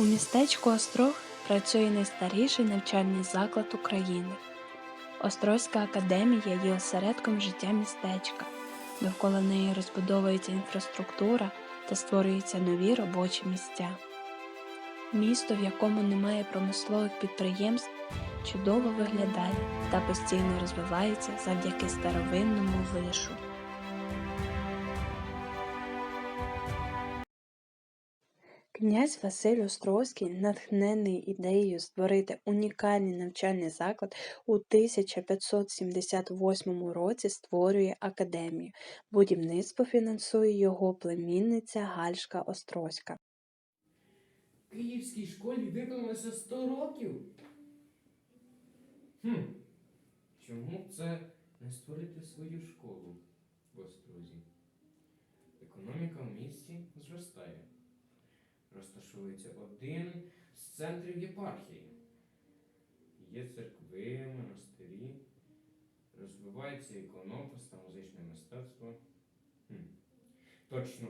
У містечку Острог працює найстаріший навчальний заклад України. Острозька академія є осередком життя містечка. Довкола неї розбудовується інфраструктура та створюються нові робочі місця. Місто, в якому немає промислових підприємств, чудово виглядає та постійно розвивається завдяки старовинному вишу. Князь Василь Острозький, натхнений ідеєю створити унікальний навчальний заклад, у 1578 році створює академію. Будівництво фінансує його племінниця Гальшка Острозька. Київській школі виповнилося 100 років. Хм. Чому це не створити свою школу в Острозі? Економіка в місті зростає. Розташовується один з центрів єпархії. Є церкви, монастирі, розвивається іконопис та музичне мистецтво. Хм. Точно,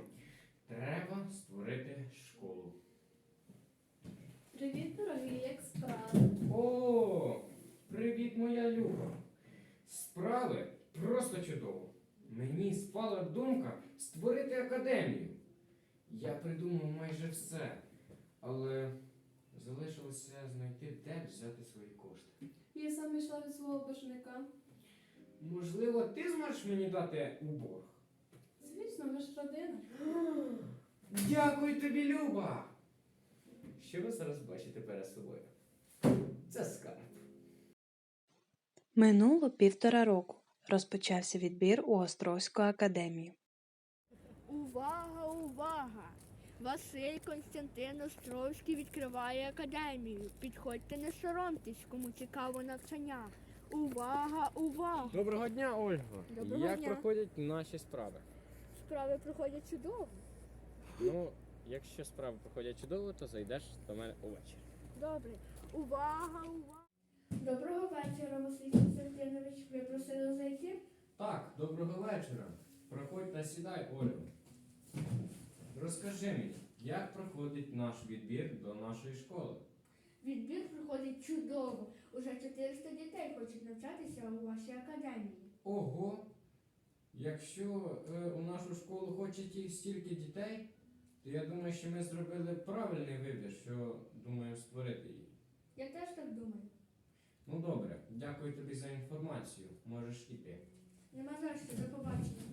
треба створити школу. Привіт, дорогі, як справи? О, привіт, моя Люба. Справи просто чудово. Мені спала думка створити академію. Я придумав майже все, але залишилося знайти, де взяти свої кошти. Я саме йшла від свого бажаника. Можливо, ти зможеш мені дати у борг? Звісно, ми ж родина. Дякую тобі, Люба! Що ви зараз бачите перед собою? Це скарб. Минуло півтора року. Розпочався відбір у Острозьку академію. Увага, увага! Василь Константин Островський відкриває академію. Підходьте, не соромтесь, кому цікаво навчання. Увага, увага! Доброго дня, Ольго. Доброго Як дня. проходять наші справи? Справи проходять чудово. Ну, якщо справи проходять чудово, то зайдеш до мене увечері. Добре. Увага, увага! Доброго вечора, Василь Константинович. Ви просили зайти? Так, доброго вечора. Проходь та сідай, Олю. Розкажи мені, як проходить наш відбір до нашої школи? Відбір проходить чудово. Уже 400 дітей хочуть навчатися у вашій академії. Ого! Якщо е, у нашу школу хочуть їх стільки дітей, то я думаю, що ми зробили правильний вибір, що думаємо створити її. Я теж так думаю. Ну добре, дякую тобі за інформацію. Можеш іти. Нема за що, до побачення.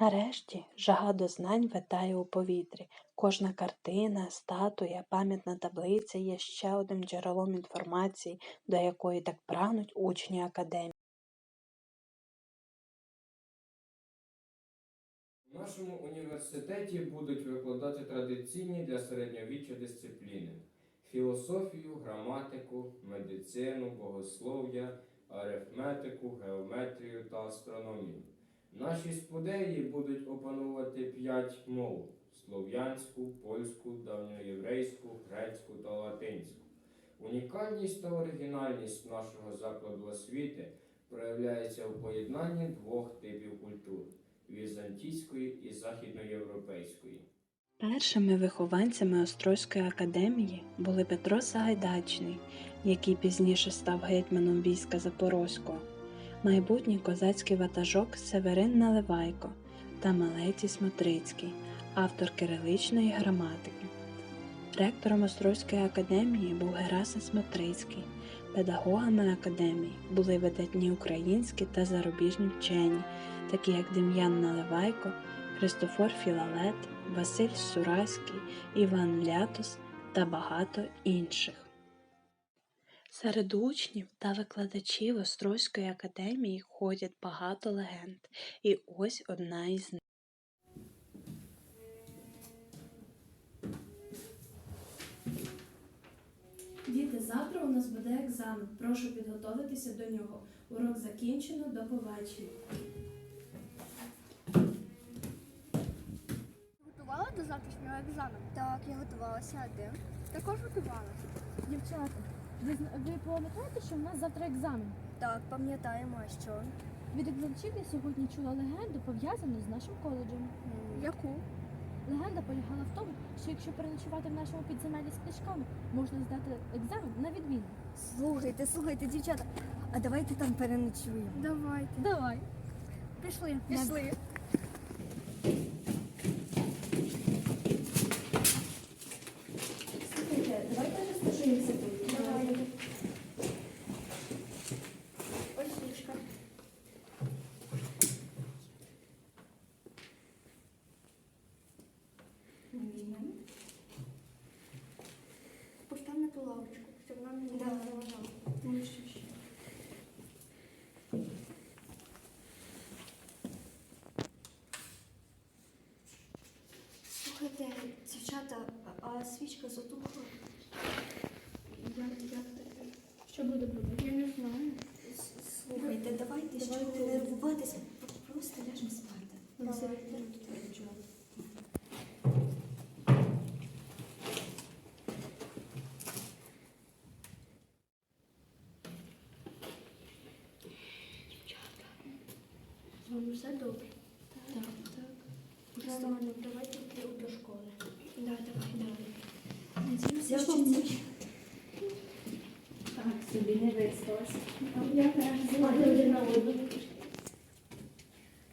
Нарешті жага до знань витає у повітрі. Кожна картина, статуя, пам'ятна таблиця є ще одним джерелом інформації, до якої так прагнуть учні академії. У нашому університеті будуть викладати традиційні для середньовіччя дисципліни: філософію, граматику, медицину, богослов'я, арифметику, геометрію та астрономію. Наші спудеї будуть опанувати п'ять мов: слов'янську, польську, давньоєврейську, грецьку та латинську. Унікальність та оригінальність нашого закладу освіти проявляється у поєднанні двох типів культур візантійської і західноєвропейської. Першими вихованцями Острозької академії були Петро Сагайдачний, який пізніше став гетьманом війська Запорозького, майбутній козацький ватажок Северин Наливайко та Малетій Смотрицький, автор кириличної граматики. Ректором Острозької академії був Герасим Смотрицький. Педагогами академії були видатні українські та зарубіжні вчені, такі як Дем'ян Наливайко, Христофор Філалет, Василь Сураський, Іван Лятос та багато інших. Серед учнів та викладачів Острозької академії ходять багато легенд, і ось одна із них. Діти, завтра у нас буде екзамен. Прошу підготуватися до нього. Урок закінчено. До побачення. Готувала до завтрашнього екзамену? Так, я готувалася, а ти? Також готувалася. Дівчата, ви, ви пам'ятаєте, що в нас завтра екзамен? Так, пам'ятаємо, а що? Від викладачів я сьогодні чула легенду, пов'язану з нашим коледжем. Яку? Легенда полягала в тому, що якщо переночувати в нашому підземеллі з книжками, можна здати екзамен на відміну. Слухайте, слухайте, дівчата, а давайте там переночуємо. Давайте. Давай. Пішли. Пішли. Слухайте, давайте розташуємося тут. Давайте. Ось ліжка. Постав на ту лавочку, щоб нам не заважало. Ну, що ще? Слухайте, дівчата, а, а свічка затухла. Як, як таке? Що буде робити? Я не знаю. С- Слухайте, давайте, щоб не нервуватися, про- просто ляжемо спати. Давайте. З вами все добре? Так, так. Нормально, давайте йти до школи. Да, давай, давай. Надіюся, що вам. Так, собі не виспалась. Я теж на воду.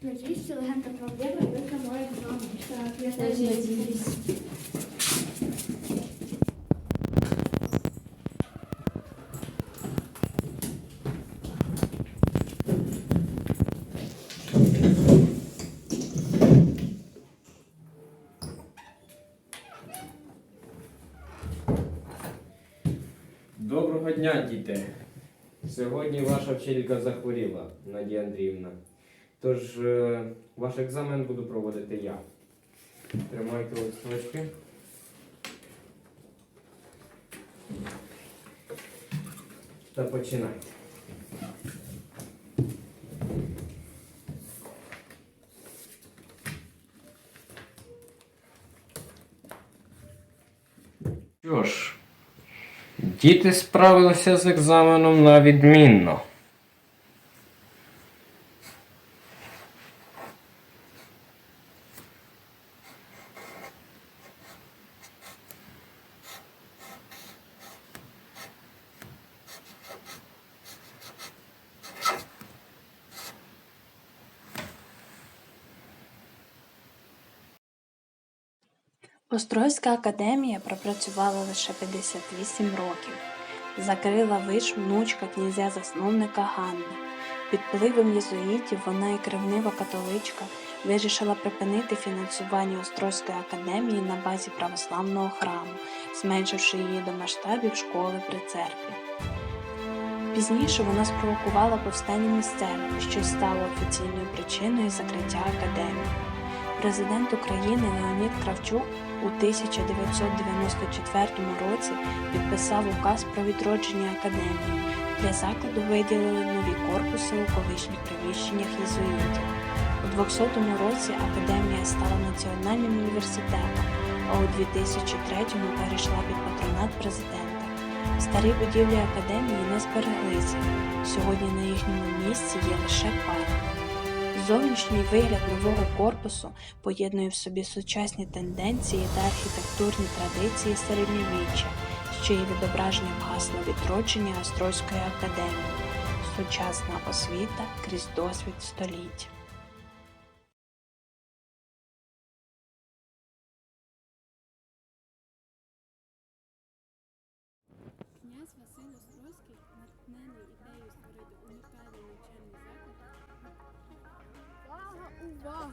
Надіюсь, що легенда правдива яка має з вами. Так, я Теж надіюсь. Доброго дня, діти! Сьогодні ваша вчителька захворіла, Надія Андріївна. Тож е, ваш екзамен буду проводити я. Тримайте листочки. Та починайте. Що ж, Діти справилися з екзаменом на відмінно. Острозька академія пропрацювала лише 58 років. Закрила виш внучка князя-засновника Ганни. Під впливом єзуїтів вона і кривнива католичка вирішила припинити фінансування Острозької академії на базі православного храму, зменшивши її до масштабів школи при церкві. Пізніше вона спровокувала повстання місцевих, що й стало офіційною причиною закриття академії. Президент України Леонід Кравчук у 1994 році підписав указ про відродження академії. Для закладу виділили нові корпуси у колишніх приміщеннях єзуїтів. У 200 році академія стала національним університетом, а у 2003-му перейшла під патронат президента. Старі будівлі академії не збереглися. Сьогодні на їхньому місці є лише парк. Зовнішній вигляд нового корпусу поєднує в собі сучасні тенденції та архітектурні традиції середньовіччя, що є відображенням гасла відродження Острозької академії, сучасна освіта крізь досвід століть. Увага.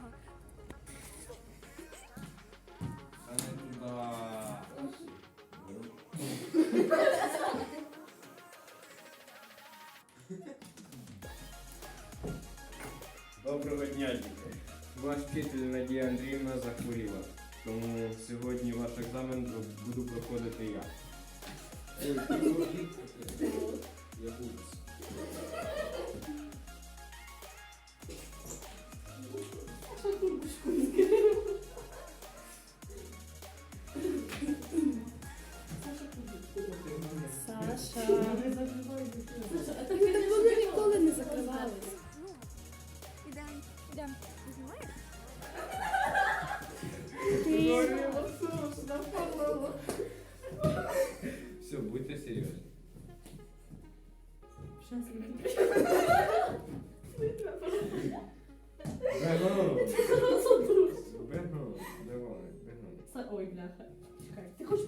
Доброго дня, діти. Ваш вчитель Надія Андріївна захворіла, тому сьогодні ваш екзамен буду проходити я. Я буду. Ben seni bitiriyorum. Benno. Benno. Benno. Benno. Ça, oh, il l'a fait. Je suis correcte.